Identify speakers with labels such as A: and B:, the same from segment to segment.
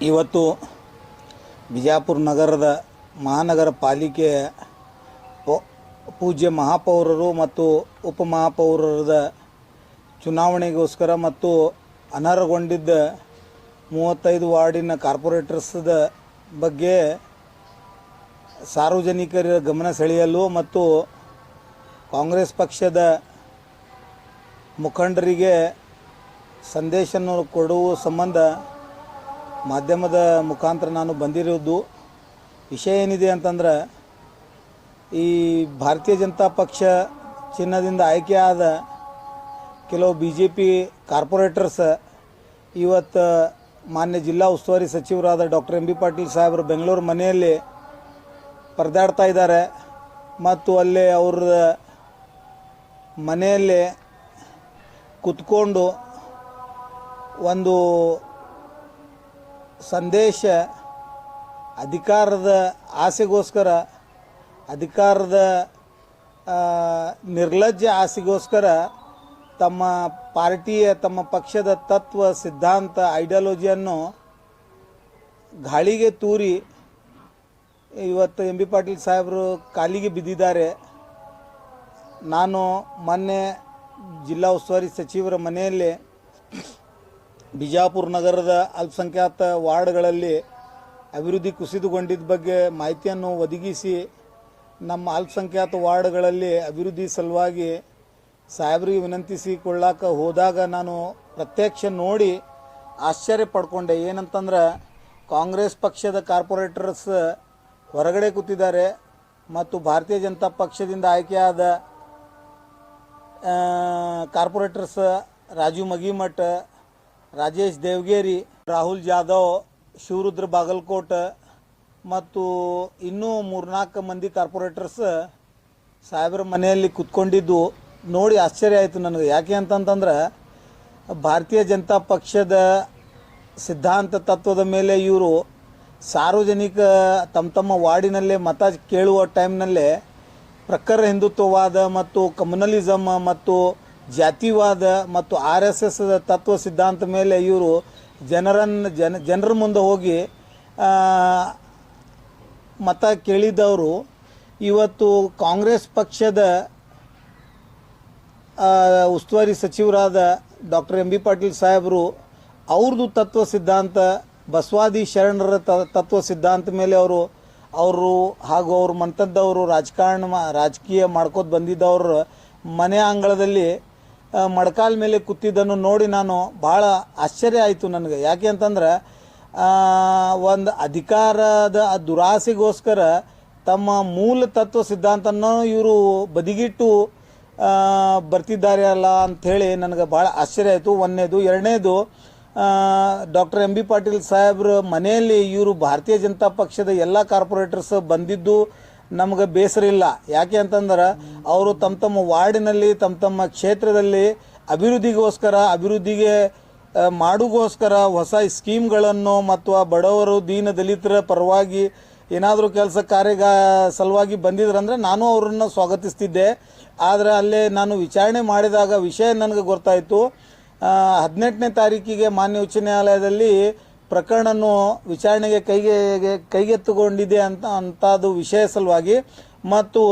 A: ಇವತ್ತು ಬಿಜಾಪುರ ನಗರದ ಮಹಾನಗರ ಪಾಲಿಕೆಯ ಪೂಜ್ಯ ಮಹಾಪೌರರು ಮತ್ತು ಉಪಮಹಾಪೌರರದ ಚುನಾವಣೆಗೋಸ್ಕರ ಮತ್ತು ಅನರ್ಹಗೊಂಡಿದ್ದ ಮೂವತ್ತೈದು ವಾರ್ಡಿನ ಕಾರ್ಪೊರೇಟರ್ಸ್ದ ಬಗ್ಗೆ ಸಾರ್ವಜನಿಕರ ಗಮನ ಸೆಳೆಯಲು ಮತ್ತು ಕಾಂಗ್ರೆಸ್ ಪಕ್ಷದ ಮುಖಂಡರಿಗೆ ಸಂದೇಶವನ್ನು ಕೊಡುವ ಸಂಬಂಧ ಮಾಧ್ಯಮದ ಮುಖಾಂತರ ನಾನು ಬಂದಿರೋದು ವಿಷಯ ಏನಿದೆ ಅಂತಂದ್ರೆ, ಈ ಭಾರತೀಯ ಜನತಾ ಪಕ್ಷ ಚಿನ್ನದಿಂದ ಆಯ್ಕೆಯಾದ ಕೆಲವು ಬಿ ಜೆ ಪಿ ಕಾರ್ಪೊರೇಟರ್ಸ್, ಇವತ್ತು ಮಾನ್ಯ ಜಿಲ್ಲಾ ಉಸ್ತುವಾರಿ ಸಚಿವರಾದ ಡಾಕ್ಟರ್ ಎಂ ಬಿ ಪಾಟೀಲ್ ಸಾಹೇಬರು ಬೆಂಗಳೂರು ಮನೆಯಲ್ಲಿ ಪರದಾಡ್ತಾ ಇದ್ದಾರೆ. ಮತ್ತು ಅಲ್ಲಿ ಅವ್ರ ಮನೆಯಲ್ಲಿ ಕುತ್ಕೊಂಡು ಒಂದು ಸಂದೇಶ ಅಧಿಕಾರದ ಆಸೆಗೋಸ್ಕರ, ಅಧಿಕಾರದ ನಿರ್ಲಜ್ಜ ಆಸೆಗೋಸ್ಕರ ತಮ್ಮ ಪಾರ್ಟಿಯ, ತಮ್ಮ ಪಕ್ಷದ ತತ್ವ, ಸಿದ್ಧಾಂತ, ಐಡಿಯಾಲಜಿಯನ್ನು ಗಾಳಿಗೆ ತೂರಿ ಇವತ್ತು ಎಂ ಬಿ ಪಾಟೀಲ್ ಸಾಹೇಬರು ಕಾಲಿಗೆ ಬಿದ್ದಿದ್ದಾರೆ. ನಾನು ಮೊನ್ನೆ ಜಿಲ್ಲಾ ಉಸ್ತುವಾರಿ ಸಚಿವರ ಮನೆಯಲ್ಲಿ ಬಿಜಾಪುರ ನಗರದ ಅಲ್ಪಸಂಖ್ಯಾತ ವಾರ್ಡ್ಗಳಲ್ಲಿ ಅಭಿವೃದ್ಧಿ ಕುಸಿದುಕೊಂಡಿದ್ದ ಬಗ್ಗೆ ಮಾಹಿತಿಯನ್ನು ಒದಗಿಸಿ ನಮ್ಮ ಅಲ್ಪಸಂಖ್ಯಾತ ವಾರ್ಡ್ಗಳಲ್ಲಿ ಅಭಿವೃದ್ಧಿ ಸಲುವಾಗಿ ಸಾಹೇಬರಿಗೆ ವಿನಂತಿಸಿಕೊಳ್ಳಾಕ ಹೋದಾಗ ನಾನು ಪ್ರತ್ಯಕ್ಷ ನೋಡಿ ಆಶ್ಚರ್ಯ ಪಡ್ಕೊಂಡೆ. ಏನಂತಂದ್ರೆ ಕಾಂಗ್ರೆಸ್ ಪಕ್ಷದ ಕಾರ್ಪೊರೇಟರ್ಸ್ ಹೊರಗಡೆ ಕೂತಿದ್ದಾರೆ ಮತ್ತು ಭಾರತೀಯ ಜನತಾ ಪಕ್ಷದಿಂದ ಆಯ್ಕೆಯಾದ ಕಾರ್ಪೊರೇಟರ್ಸ್ ರಾಜು ಮಗಿಮಠ್ ರಾಜೇಶ್ ದೇವಗೇರಿ, ರಾಹುಲ್ ಜಾಧವ್, ಶಿವರುದ್ರ ಬಾಗಲಕೋಟ ಮತ್ತು ಇನ್ನೂ ಮೂರ್ನಾಲ್ಕು ಮಂದಿ ಕಾರ್ಪೊರೇಟರ್ಸ್ ಸಾಹೇಬ್ರ ಮನೆಯಲ್ಲಿ ಕುತ್ಕೊಂಡಿದ್ದು ನೋಡಿ ಆಶ್ಚರ್ಯ ಆಯಿತು ನನಗೆ. ಯಾಕೆ ಅಂತಂತಂದ್ರೆ ಭಾರತೀಯ ಜನತಾ ಪಕ್ಷದ ಸಿದ್ಧಾಂತ ತತ್ವದ ಮೇಲೆ ಇವರು ಸಾರ್ವಜನಿಕ ತಮ್ಮ ತಮ್ಮ ವಾರ್ಡಿನಲ್ಲೇ ಮತ ಕೇಳುವ ಟೈಮ್ನಲ್ಲೇ ಪ್ರಖರ ಹಿಂದುತ್ವವಾದ ಮತ್ತು ಕಮ್ಯುನಲಿಸಮ್ ಮತ್ತು ಜಾತಿವಾದ ಮತ್ತು ಆರ್ ಎಸ್ ಎಸ್ ತತ್ವ ಸಿದ್ಧಾಂತ ಮೇಲೆ ಇವರು ಜನರನ್ನು ಜನ ಜನರ ಮುಂದೆ ಹೋಗಿ ಮತ ಕೇಳಿದವರು. ಇವತ್ತು ಕಾಂಗ್ರೆಸ್ ಪಕ್ಷದ ಉಸ್ತುವಾರಿ ಸಚಿವರಾದ ಡಾಕ್ಟರ್ ಎಂ ಬಿ ಪಾಟೀಲ್ ಸಾಹೇಬರು ಅವ್ರದ್ದು ತತ್ವ ಸಿದ್ಧಾಂತ, ಬಸವಾದಿ ಶರಣರ ತತ್ವ ಸಿದ್ಧಾಂತ ಮೇಲೆ ಅವರು ಅವರು ಹಾಗೂ ಅವ್ರ ಮಂತದ್ದವರು ರಾಜಕಾರಣ ರಾಜಕೀಯ ಮಾಡ್ಕೋತ ಬಂದಿದ್ದವ್ರ ಮನೆ ಅಂಗಳದಲ್ಲಿ ಮಡ್ಕಾಲ್ ಮೇಲೆ ಕೂತಿದ್ದನ್ನು ನೋಡಿ ನಾನು ಭಾಳ ಆಶ್ಚರ್ಯ ಆಯಿತು ನನಗೆ. ಯಾಕೆ ಅಂತಂದ್ರೆ ಒಂದು ಅಧಿಕಾರದ ದುರಾಸೆಗೋಸ್ಕರ ತಮ್ಮ ಮೂಲ ತತ್ವ ಸಿದ್ಧಾಂತನ ಇವರು ಬದಿಗಿಟ್ಟು ಬರ್ತಿದ್ದಾರೆ ಅಲ್ಲ ಅಂಥೇಳಿ ನನಗೆ ಭಾಳ ಆಶ್ಚರ್ಯ ಆಯಿತು. ಒಂದನೇದು. ಎರಡನೇದು ಡಾಕ್ಟರ್ ಎಂ ಬಿ ಪಾಟೀಲ್ ಸಾಹೇಬ್ರ ಮನೆಯಲ್ಲಿ ಇವರು ಭಾರತೀಯ ಜನತಾ ಪಕ್ಷದ ಎಲ್ಲ ಕಾರ್ಪೊರೇಟರ್ಸ್ ಬಂದಿದ್ದು ನಮ್ಗೆ ಬೇಸರ ಇಲ್ಲ. ಯಾಕೆ ಅಂತಂದ್ರೆ ಅವರು ತಮ್ಮ ತಮ್ಮ ವಾರ್ಡಿನಲ್ಲಿ, ತಮ್ಮ ತಮ್ಮ ಕ್ಷೇತ್ರದಲ್ಲಿ ಅಭಿವೃದ್ಧಿಗೋಸ್ಕರ, ಅಭಿವೃದ್ಧಿಗೆ ಮಾಡುಗೋಸ್ಕರ ಹೊಸ ಸ್ಕೀಮ್ಗಳನ್ನು ಮತ್ತು ಬಡವರು ದೀನ ದಲಿತರ ಪರವಾಗಿ ಏನಾದರೂ ಕೆಲಸ ಕಾರ್ಯಗ, ಸಲುವಾಗಿ ಬಂದಿದ್ರಂದ್ರೆ ನಾನು ಅವರನ್ನು ಸ್ವಾಗತಿಸ್ತಿದ್ದೆ. ಆದರೆ ಅಲ್ಲೇ ನಾನು ವಿಚಾರಣೆ ಮಾಡಿದಾಗ ವಿಷಯ ನನಗೆ ಗೊತ್ತಾಯಿತು. ಹದಿನೆಂಟನೇ ತಾರೀಕಿಗೆ ಮಾನ್ಯ ಉಚ್ಚ ನ್ಯಾಯಾಲಯದಲ್ಲಿ ಪ್ರಕರಣವನ್ನು ವಿಚಾರಣೆಗೆ ಕೈಗೆ, ಕೈಗೆತ್ತಿಕೊಂಡಿದೆ ಅಂತ ಅಂಥದ್ದು ವಿಷಯ ಸಲುವಾಗಿ ಮತ್ತು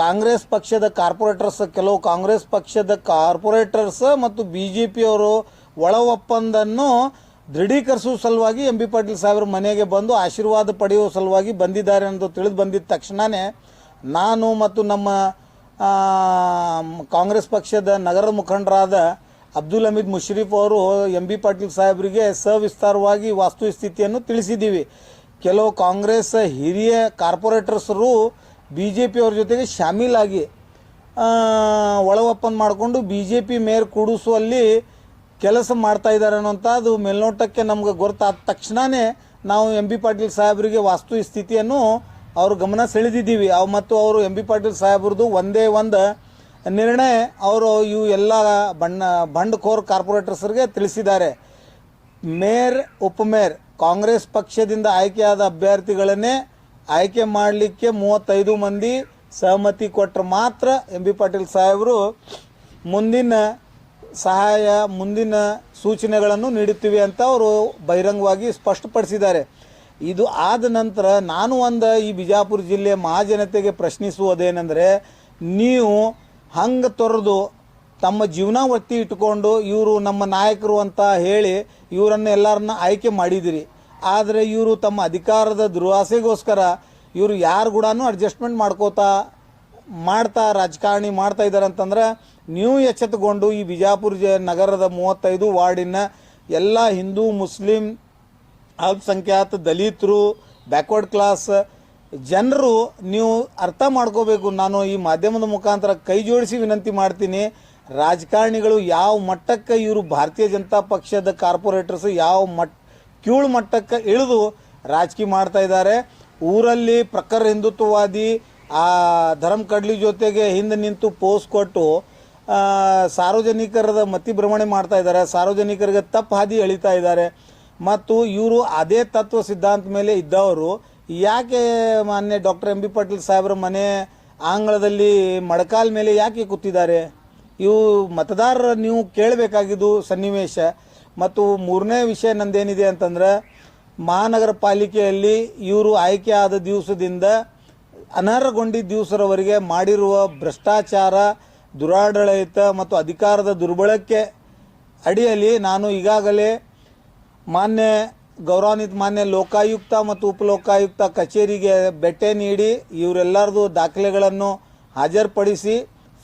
A: ಕಾಂಗ್ರೆಸ್ ಪಕ್ಷದ ಕಾರ್ಪೊರೇಟರ್ಸ್, ಕೆಲವು ಕಾಂಗ್ರೆಸ್ ಪಕ್ಷದ ಕಾರ್ಪೊರೇಟರ್ಸ್ ಮತ್ತು ಬಿ ಜೆ ಪಿಯವರು ಒಳ ಒಪ್ಪಂದನ್ನು ದೃಢೀಕರಿಸುವ ಸಲುವಾಗಿ ಎಂ ಬಿ ಪಾಟೀಲ್ ಸಾಹೇಬ್ರ ಮನೆಗೆ ಬಂದು ಆಶೀರ್ವಾದ ಪಡೆಯುವ ಸಲುವಾಗಿ ಬಂದಿದ್ದಾರೆ ಅಂತ ತಿಳಿದು ಬಂದಿದ್ದ ತಕ್ಷಣವೇ ನಾನು ಮತ್ತು ನಮ್ಮ ಕಾಂಗ್ರೆಸ್ ಪಕ್ಷದ ನಗರ ಮುಖಂಡರಾದ ಅಬ್ದುಲ್ ಹಮೀದ್ ಮುಷರೀಫ್ ಅವರು ಎಂ ಬಿ ಪಾಟೀಲ್ ಸಾಹೇಬರಿಗೆ ಸವಿಸ್ತಾರವಾಗಿ ವಾಸ್ತುಸ್ಥಿತಿಯನ್ನು ತಿಳಿಸಿದ್ದೀವಿ. ಕೆಲವು ಕಾಂಗ್ರೆಸ್ ಹಿರಿಯ ಕಾರ್ಪೊರೇಟರ್ಸರು ಬಿ ಜೆ ಪಿಯವ್ರ ಜೊತೆಗೆ ಶಾಮೀಲಾಗಿ ಒಳ ಒಪ್ಪಂದ ಮಾಡಿಕೊಂಡು ಬಿ ಜೆ ಪಿ ಮೇಯರ್ ಕೂಡಿಸುವಲ್ಲಿ ಕೆಲಸ ಮಾಡ್ತಾ ಇದ್ದಾರೆ ಅನ್ನೋಂಥ ಅದು ಮೇಲ್ನೋಟಕ್ಕೆ ನಮ್ಗೆ ಗೊತ್ತಾದ ತಕ್ಷಣವೇ ನಾವು ಎಂ ಬಿ ಪಾಟೀಲ್ ಸಾಹೇಬರಿಗೆ ವಾಸ್ತು ಸ್ಥಿತಿಯನ್ನು ಅವ್ರ ಗಮನ ಸೆಳೆದಿದ್ದೀವಿ. ಅವು ಮತ್ತು ಅವರು ಎಂ ಬಿ ಪಾಟೀಲ್ ಸಾಹೇಬ್ರದ್ದು ಒಂದೇ ಒಂದು ನಿರ್ಣಯ ಅವರು ಇವು ಎಲ್ಲ ಬಣ್ಣ ಬಂಡ್ಕೋರ್ ಕಾರ್ಪೊರೇಟರ್ಸ್ರಿಗೆ ತಿಳಿಸಿದ್ದಾರೆ. ಮೇಯರ್ ಉಪಮೇಯರ್ ಕಾಂಗ್ರೆಸ್ ಪಕ್ಷದಿಂದ ಆಯ್ಕೆಯಾದ ಅಭ್ಯರ್ಥಿಗಳನ್ನೇ ಆಯ್ಕೆ ಮಾಡಲಿಕ್ಕೆ ಮೂವತ್ತೈದು ಮಂದಿ ಸಹಮತಿ ಕೊಟ್ಟರೆ ಮಾತ್ರ. ಎಂ ಬಿ ಪಾಟೀಲ್ ಸಾಹೇಬರು ಮುಂದಿನ ಸಹಾಯ, ಮುಂದಿನ ಸೂಚನೆಗಳನ್ನು ನೀಡುತ್ತಿವೆ ಅಂತ ಅವರು ಬಹಿರಂಗವಾಗಿ ಸ್ಪಷ್ಟಪಡಿಸಿದ್ದಾರೆ. ಇದು ಆದ ನಂತರ ನಾನು ಒಂದು ಈ ಬಿಜಾಪುರ ಜಿಲ್ಲೆ ಮಹಾಜನತೆಗೆ ಪ್ರಶ್ನಿಸುವುದೇನೆಂದರೆ, ನೀವು ಹಂಗೆ ತೊರೆದು ತಮ್ಮ ಜೀವನ ಒತ್ತಿ ಇಟ್ಕೊಂಡು ಇವರು ನಮ್ಮ ನಾಯಕರು ಅಂತ ಹೇಳಿ ಇವರನ್ನು ಎಲ್ಲರನ್ನ ಆಯ್ಕೆ ಮಾಡಿದಿರಿ. ಆದರೆ ಇವರು ತಮ್ಮ ಅಧಿಕಾರದ ದುರ್ವಾಸೆಗೋಸ್ಕರ ಇವರು ಯಾರು ಕೂಡ ಅಡ್ಜಸ್ಟ್ಮೆಂಟ್ ಮಾಡ್ಕೋತಾ, ಮಾಡ್ತಾ ರಾಜಕಾರಣಿ ಮಾಡ್ತಾ ಇದ್ದಾರೆ ಅಂತಂದ್ರೆ ನೀವು ಎಚ್ಚೆತ್ತುಕೊಂಡು ಈ ಬಿಜಾಪುರ ನಗರದ ಮೂವತ್ತೈದು ವಾರ್ಡಿನ ಎಲ್ಲ ಹಿಂದೂ, ಮುಸ್ಲಿಂ, ಅಲ್ಪಸಂಖ್ಯಾತ, ದಲಿತರು ಬ್ಯಾಕ್ವರ್ಡ್ ಕ್ಲಾಸ್ ಜನರು ನೀವು ಅರ್ಥ ಮಾಡ್ಕೋಬೇಕು. ನಾನು ಈ ಮಾಧ್ಯಮದ ಮುಖಾಂತರ ಕೈ ಜೋಡಿಸಿ ವಿನಂತಿ ಮಾಡ್ತೀನಿ. ರಾಜಕಾರಣಿಗಳು ಯಾವ ಮಟ್ಟಕ್ಕೆ ಇವರು ಭಾರತೀಯ ಜನತಾ ಪಕ್ಷದ ಕಾರ್ಪೊರೇಟರ್ಸ್ ಯಾವ ಮಟ್, ಕೀಳು ಮಟ್ಟಕ್ಕೆ ಇಳಿದು ರಾಜಕೀಯ ಮಾಡ್ತಾ ಇದ್ದಾರೆ. ಊರಲ್ಲಿ ಪ್ರಖರ್ ಹಿಂದುತ್ವವಾದಿ, ಆ ಧರ್ಮ ಕಡ್ಲಿ ಜೊತೆಗೆ ಹಿಂದೆ ನಿಂತು ಪೋಸ್ ಕೊಟ್ಟು ಸಾರ್ವಜನಿಕರದ ಮತಿ ಭ್ರಮಣೆ ಮಾಡ್ತಾ ಇದ್ದಾರೆ. ಸಾರ್ವಜನಿಕರಿಗೆ ತಪ್ಪು ಹಾದಿ ಎಳಿತಾ ಇದ್ದಾರೆ. ಮತ್ತು ಇವರು ಅದೇ ತತ್ವ ಸಿದ್ಧಾಂತ ಮೇಲೆ ಇದ್ದವರು. ಯಾಕೆ ಮಾನ್ಯ ಡಾಕ್ಟರ್ ಎಂ ಬಿ ಪಾಟೀಲ್ ಸಾಹೇಬ್ರ ಮನೆ ಆಂಗ್ಲದಲ್ಲಿ ಮಡಕಾಲ್ ಮೇಲೆ ಯಾಕೆ ಕೂತಿದ್ದಾರೆ? ಇವು ಮತದಾರರ ನೀವು ಕೇಳಬೇಕಾಗಿದ್ದು ಸನ್ನಿವೇಶ. ಮತ್ತು ಮೂರನೇ ವಿಷಯ ನಂದೇನಿದೆ ಅಂತಂದ್ರೆ, ಮಹಾನಗರ ಪಾಲಿಕೆಯಲ್ಲಿ ಇವರು ಆಯ್ಕೆ ಆದ ದಿವಸದಿಂದ ಅನರ್ಹಗೊಂಡಿದ್ದ ದಿವಸರವರೆಗೆ ಮಾಡಿರುವ ಭ್ರಷ್ಟಾಚಾರ, ದುರಾಡಳಿತ ಮತ್ತು ಅಧಿಕಾರದ ದುರ್ಬಳಕೆ ಅಡಿಯಲ್ಲಿ ನಾನು ಈಗಾಗಲೇ ಮಾನ್ಯ ಗೌರವಾನ್ವಿತ ಮಾನ್ಯ ಲೋಕಾಯುಕ್ತ ಮತ್ತು ಉಪಲೋಕಾಯುಕ್ತ ಕಚೇರಿಗೆ ಭೇಟಿ ನೀಡಿ ಇವರೆಲ್ಲರದು ದಾಖಲೆಗಳನ್ನು ಹಾಜರುಪಡಿಸಿ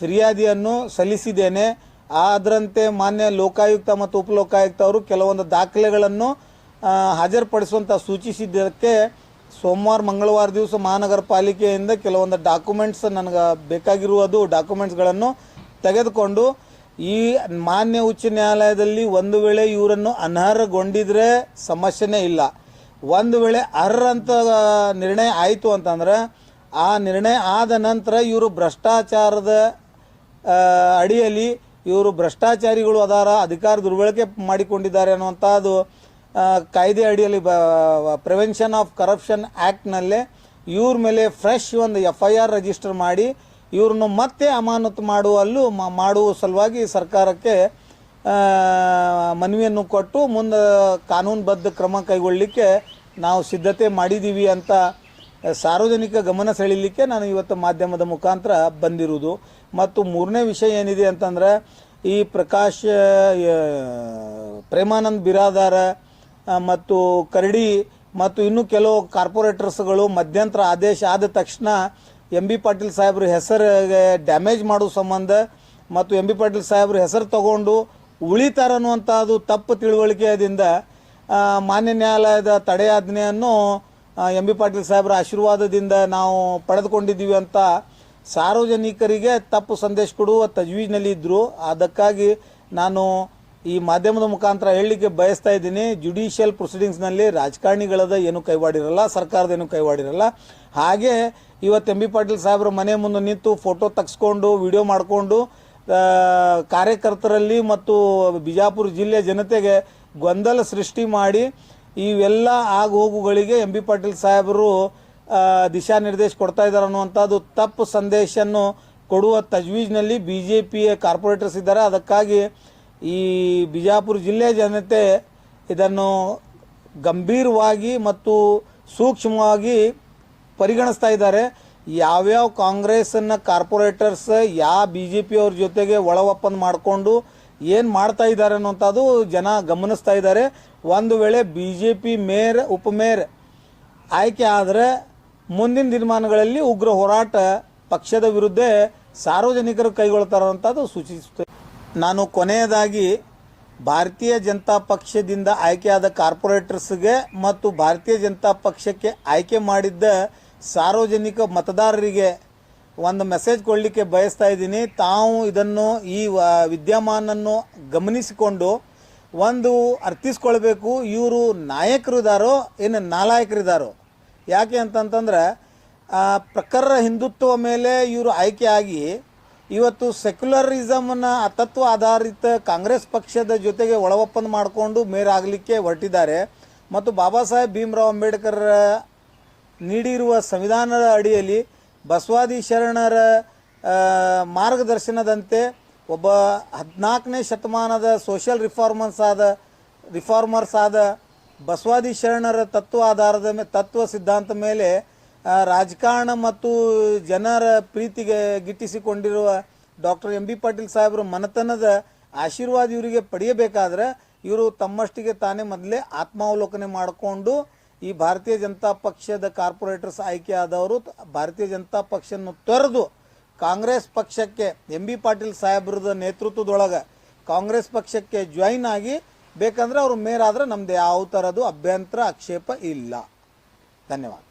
A: ಫಿರ್ಯಾದಿಯನ್ನು ಸಲ್ಲಿಸಿದ್ದೇನೆ. ಅದರಂತೆ ಮಾನ್ಯ ಲೋಕಾಯುಕ್ತ ಮತ್ತು ಉಪಲೋಕಾಯುಕ್ತ ಅವರು ಕೆಲವೊಂದು ದಾಖಲೆಗಳನ್ನು ಹಾಜರುಪಡಿಸುವಂತ ಸೂಚಿಸಿದ್ದಕ್ಕೆ ಸೋಮವಾರ, ಮಂಗಳವಾರ ದಿವಸ ಮಹಾನಗರ ಪಾಲಿಕೆಯಿಂದ ಕೆಲವೊಂದು ಡಾಕ್ಯುಮೆಂಟ್ಸ್ ನನಗೆ ಬೇಕಾಗಿರುವುದು, ಡಾಕ್ಯುಮೆಂಟ್ಸ್ಗಳನ್ನು ತೆಗೆದುಕೊಂಡು ಈ ಮಾನ್ಯ ಉಚ್ಚ ನ್ಯಾಯಾಲಯದಲ್ಲಿ ಒಂದು ವೇಳೆ ಇವರನ್ನು ಅನರ್ಹಗೊಂಡಿದ್ರೆ ಸಮಸ್ಯೆನೇ ಇಲ್ಲ. ಒಂದು ವೇಳೆ ಅರ್ಹ ಅಂತ ನಿರ್ಣಯ ಆಯಿತು ಅಂತಂದ್ರೆ, ಆ ನಿರ್ಣಯ ಆದ ನಂತರ ಇವರು ಭ್ರಷ್ಟಾಚಾರದ ಅಡಿಯಲ್ಲಿ ಇವರು ಭ್ರಷ್ಟಾಚಾರಿಗಳು ಅದಾರ, ಅಧಿಕಾರ ದುರ್ಬಳಕೆ ಮಾಡಿಕೊಂಡಿದ್ದಾರೆ ಅನ್ನುವಂಥದ್ದು ಕಾಯ್ದೆ ಅಡಿಯಲ್ಲಿ ಪ್ರಿವೆನ್ಷನ್ ಆಫ್ ಕರಪ್ಷನ್ ಆ್ಯಕ್ಟ್ನಲ್ಲೇ ಇವ್ರ ಮೇಲೆ ಫ್ರೆಶ್ ಒಂದು ಎಫ್ ಐ ಆರ್ ರಿಜಿಸ್ಟರ್ ಮಾಡಿ ಇವ್ರನ್ನು ಮತ್ತೆ ಅಮಾನತು ಮಾಡುವಲ್ಲೂ ಮಾಡುವ ಸಲುವಾಗಿ ಸರ್ಕಾರಕ್ಕೆ ಮನವಿಯನ್ನು ಕೊಟ್ಟು ಮುಂದೆ ಕಾನೂನುಬದ್ಧ ಕ್ರಮ ಕೈಗೊಳ್ಳಲಿಕ್ಕೆ ನಾವು ಸಿದ್ಧತೆ ಮಾಡಿದ್ದೀವಿ ಅಂತ ಸಾರ್ವಜನಿಕ ಗಮನ ಸೆಳೀಲಿಕ್ಕೆ ನಾನು ಇವತ್ತು ಮಾಧ್ಯಮದ ಮುಖಾಂತರ ಬಂದಿರುವುದು. ಮತ್ತು ಮೂರನೇ ವಿಷಯ ಏನಿದೆ ಅಂತಂದ್ರೆ, ಈ ಪ್ರಕಾಶ್ ಪ್ರೇಮಾನಂದ್ ಬಿರಾದಾರ ಮತ್ತು ಕರಡಿ, ಮತ್ತು ಇನ್ನು ಕೆಲವು ಕಾರ್ಪೊರೇಟರ್ಸ್ಗಳು ಮಧ್ಯಂತರ ಆದೇಶ ಆದ ತಕ್ಷಣ ಎಂ ಬಿ ಪಾಟೀಲ್ ಸಾಹೇಬ್ರ ಹೆಸರಿಗೆ ಡ್ಯಾಮೇಜ್ ಮಾಡೋ ಸಂಬಂಧ ಮತ್ತು ಎಂ ಬಿ ಪಾಟೀಲ್ ಸಾಹೇಬ್ರ ಹೆಸರು ತಗೊಂಡು ಉಳಿತಾರ ಅನ್ನುವಂಥದ್ದು ತಪ್ಪು ತಿಳುವಳಿಕೆಯಿಂದ ಮಾನ್ಯ ನ್ಯಾಯಾಲಯದ ತಡೆಯಾಜ್ಞೆಯನ್ನು ಎಂ ಬಿ ಪಾಟೀಲ್ ಸಾಹೇಬ್ರ ಆಶೀರ್ವಾದದಿಂದ ನಾವು ಪಡೆದುಕೊಂಡಿದ್ದೀವಿ ಅಂತ ಸಾರ್ವಜನಿಕರಿಗೆ ತಪ್ಪು ಸಂದೇಶ ಕೊಡುವ ತಜ್ವೀಜ್ನಲ್ಲಿ ಇದ್ದರು ಅದಕ್ಕಾಗಿ ನಾನು ಈ ಮಾಧ್ಯಮದ ಮುಖಾಂತರ ಹೇಳಲಿಕ್ಕೆ ಬಯಸ್ತಾ ಇದ್ದೀನಿ ಜುಡಿಷಿಯಲ್ ಪ್ರೊಸೀಡಿಂಗ್ಸ್ನಲ್ಲಿ ರಾಜಕಾರಣಿಗಳದ ಏನು ಕೈವಾಡಿರಲ್ಲ, ಸರ್ಕಾರದ ಏನು ಕೈವಾಡಿರಲ್ಲ. ಹಾಗೆ ಇವತ್ತು ಎಂ ಬಿ ಪಾಟೀಲ್ ಸಾಹೇಬ್ರ ಮನೆ ಮುಂದೆ ನಿಂತು ಫೋಟೋ ತೆಗೆಸ್ಕೊಂಡು ವಿಡಿಯೋ ಮಾಡಿಕೊಂಡು ಕಾರ್ಯಕರ್ತರಲ್ಲಿ ಮತ್ತು ಬಿಜಾಪುರ ಜಿಲ್ಲೆಯ ಜನತೆಗೆ ಗೊಂದಲ ಸೃಷ್ಟಿ ಮಾಡಿ ಇವೆಲ್ಲ ಆಗ ಹೋಗುಗಳಿಗೆ ಎಂ ಬಿ ಪಾಟೀಲ್ ಸಾಹೇಬರು ದಿಶಾ ನಿರ್ದೇಶ ಕೊಡ್ತಾ ಇದ್ದಾರೆ ಅನ್ನುವಂಥದ್ದು ತಪ್ಪು ಸಂದೇಶನ್ನು ಕೊಡುವ ತಜ್ವೀಜ್ನಲ್ಲಿ ಬಿ ಜೆ ಪಿಯ ಕಾರ್ಪೊರೇಟರ್ಸ್ ಇದ್ದಾರೆ. ಅದಕ್ಕಾಗಿ ಈ ಬಿಜಾಪುರ ಜಿಲ್ಲೆಯ ಜನತೆ ಇದನ್ನು ಗಂಭೀರವಾಗಿ ಮತ್ತು ಸೂಕ್ಷ್ಮವಾಗಿ ಪರಿಗಣಿಸ್ತಾ ಇದ್ದಾರೆ. ಯಾವ್ಯಾವ ಕಾಂಗ್ರೆಸ್ನ ಕಾರ್ಪೊರೇಟರ್ಸ್ ಯಾವ ಬಿ ಜೆ ಪಿ ಅವ್ರ ಜೊತೆಗೆ ಒಳ ಒಪ್ಪಂದ ಮಾಡಿಕೊಂಡು ಏನು ಮಾಡ್ತಾ ಇದ್ದಾರೆ ಅನ್ನೋಂಥದ್ದು ಜನ ಗಮನಿಸ್ತಾ ಇದ್ದಾರೆ. ಒಂದು ವೇಳೆ ಬಿ ಜೆ ಪಿ ಮೇಯರ್ ಉಪಮೇಯರ್ ಆಯ್ಕೆ ಆದರೆ ಮುಂದಿನ ದಿನಮಾನಗಳಲ್ಲಿ ಉಗ್ರ ಹೋರಾಟ ಪಕ್ಷದ ವಿರುದ್ಧ ಸಾರ್ವಜನಿಕರು ಕೈಗೊಳ್ತಾರಂಥದ್ದು ಸೂಚಿಸುತ್ತೆ. ನಾನು ಕೊನೆಯದಾಗಿ ಭಾರತೀಯ ಜನತಾ ಪಕ್ಷದಿಂದ ಆಯ್ಕೆಯಾದ ಕಾರ್ಪೊರೇಟರ್ಸ್ಗೆ ಮತ್ತು ಭಾರತೀಯ ಜನತಾ ಪಕ್ಷಕ್ಕೆ ಆಯ್ಕೆ ಮಾಡಿದ್ದ ಸಾರ್ವಜನಿಕ ಮತದಾರರಿಗೆ ಒಂದು ಮೆಸೇಜ್ ಕೊಡಲಿಕ್ಕೆ ಬಯಸ್ತಾ ಇದ್ದೀನಿ. ತಾವು ಇದನ್ನು ಈ ವಿದ್ಯಮಾನನ್ನು ಗಮನಿಸಿಕೊಂಡು ಒಂದು ಅರ್ಥಿಸ್ಕೊಳ್ಬೇಕು, ಇವರು ನಾಯಕರು ಇದ್ದಾರೋ ಏನು ನಾಲಾಯಕರಿದ್ದಾರೋ ಯಾಕೆ ಅಂತಂತಂದ್ರೆ ಪ್ರಖರ ಹಿಂದುತ್ವ ಮೇಲೆ ಇವರು ಆಯ್ಕೆಯಾಗಿ ಇವತ್ತು ಸೆಕ್ಯುಲರಿಸಮ್ನ ತತ್ವ ಆಧಾರಿತ ಕಾಂಗ್ರೆಸ್ ಪಕ್ಷದ ಜೊತೆಗೆ ಒಳ ಒಪ್ಪಂದ ಮಾಡಿಕೊಂಡು ಮೇರಾಗಲಿಕ್ಕೆ ಹೊರಟಿದ್ದಾರೆ. ಮತ್ತು ಬಾಬಾ ಸಾಹೇಬ್ ಭೀಮ್ರಾವ್ ಅಂಬೇಡ್ಕರ್ ನೀಡಿರುವ ಸಂವಿಧಾನದ ಅಡಿಯಲ್ಲಿ ಬಸವಾದಿ ಶರಣರ ಮಾರ್ಗದರ್ಶನದಂತೆ ಒಬ್ಬ ಹದಿನಾಲ್ಕನೇ ಶತಮಾನದ ಸೋಷಿಯಲ್ ರಿಫಾರ್ಮರ್ಸ್ ಆದ ರಿಫಾರ್ಮರ್ಸ್ ಆದ ಬಸವಾದಿ ಶರಣರ ತತ್ವ ಆಧಾರದ ಮೇ, ತತ್ವ ಸಿದ್ಧಾಂತ ಮೇಲೆ ರಾಜಕಾರಣ ಮತ್ತು ಜನರ ಪ್ರೀತಿಗೆ ಗಿಟ್ಟಿಸಿಕೊಂಡಿರುವ ಡಾಕ್ಟರ್ ಎಂ ಬಿ ಪಾಟೀಲ್ ಸಾಹೇಬರ ಮನತನದ ಆಶೀರ್ವಾದ ಇವರಿಗೆ ಪಡೆಯಬೇಕಾದ್ರೆ ಇವರು ತಮ್ಮಷ್ಟಿಗೆ ತಾನೇ ಮೊದಲೇ ಆತ್ಮಾವಲೋಕನೆ ಮಾಡಿಕೊಂಡು ಈ ಭಾರತೀಯ ಜನತಾ ಪಕ್ಷದ ಕಾರ್ಪೊರೇಟರ್ಸ್ ಆಯ್ಕೆ ಆದವರು ಭಾರತೀಯ ಜನತಾ ಪಕ್ಷವನ್ನು ತೊರೆದು ಕಾಂಗ್ರೆಸ್ ಪಕ್ಷಕ್ಕೆ ಎಂ ಬಿ ಪಾಟೀಲ್ ಸಾಹೇಬ್ರದ ನೇತೃತ್ವದೊಳಗೆ ಕಾಂಗ್ರೆಸ್ ಪಕ್ಷಕ್ಕೆ ಜಾಯಿನ್ ಆಗಿ ಬೇಕಂದ್ರೆ ಅವರು ಮೇರಾದ್ರೆ ನಮ್ದು ಯಾವ ಥರದ್ದು ಅಭ್ಯಂತರ ಆಕ್ಷೇಪ ಇಲ್ಲ. ಧನ್ಯವಾದ.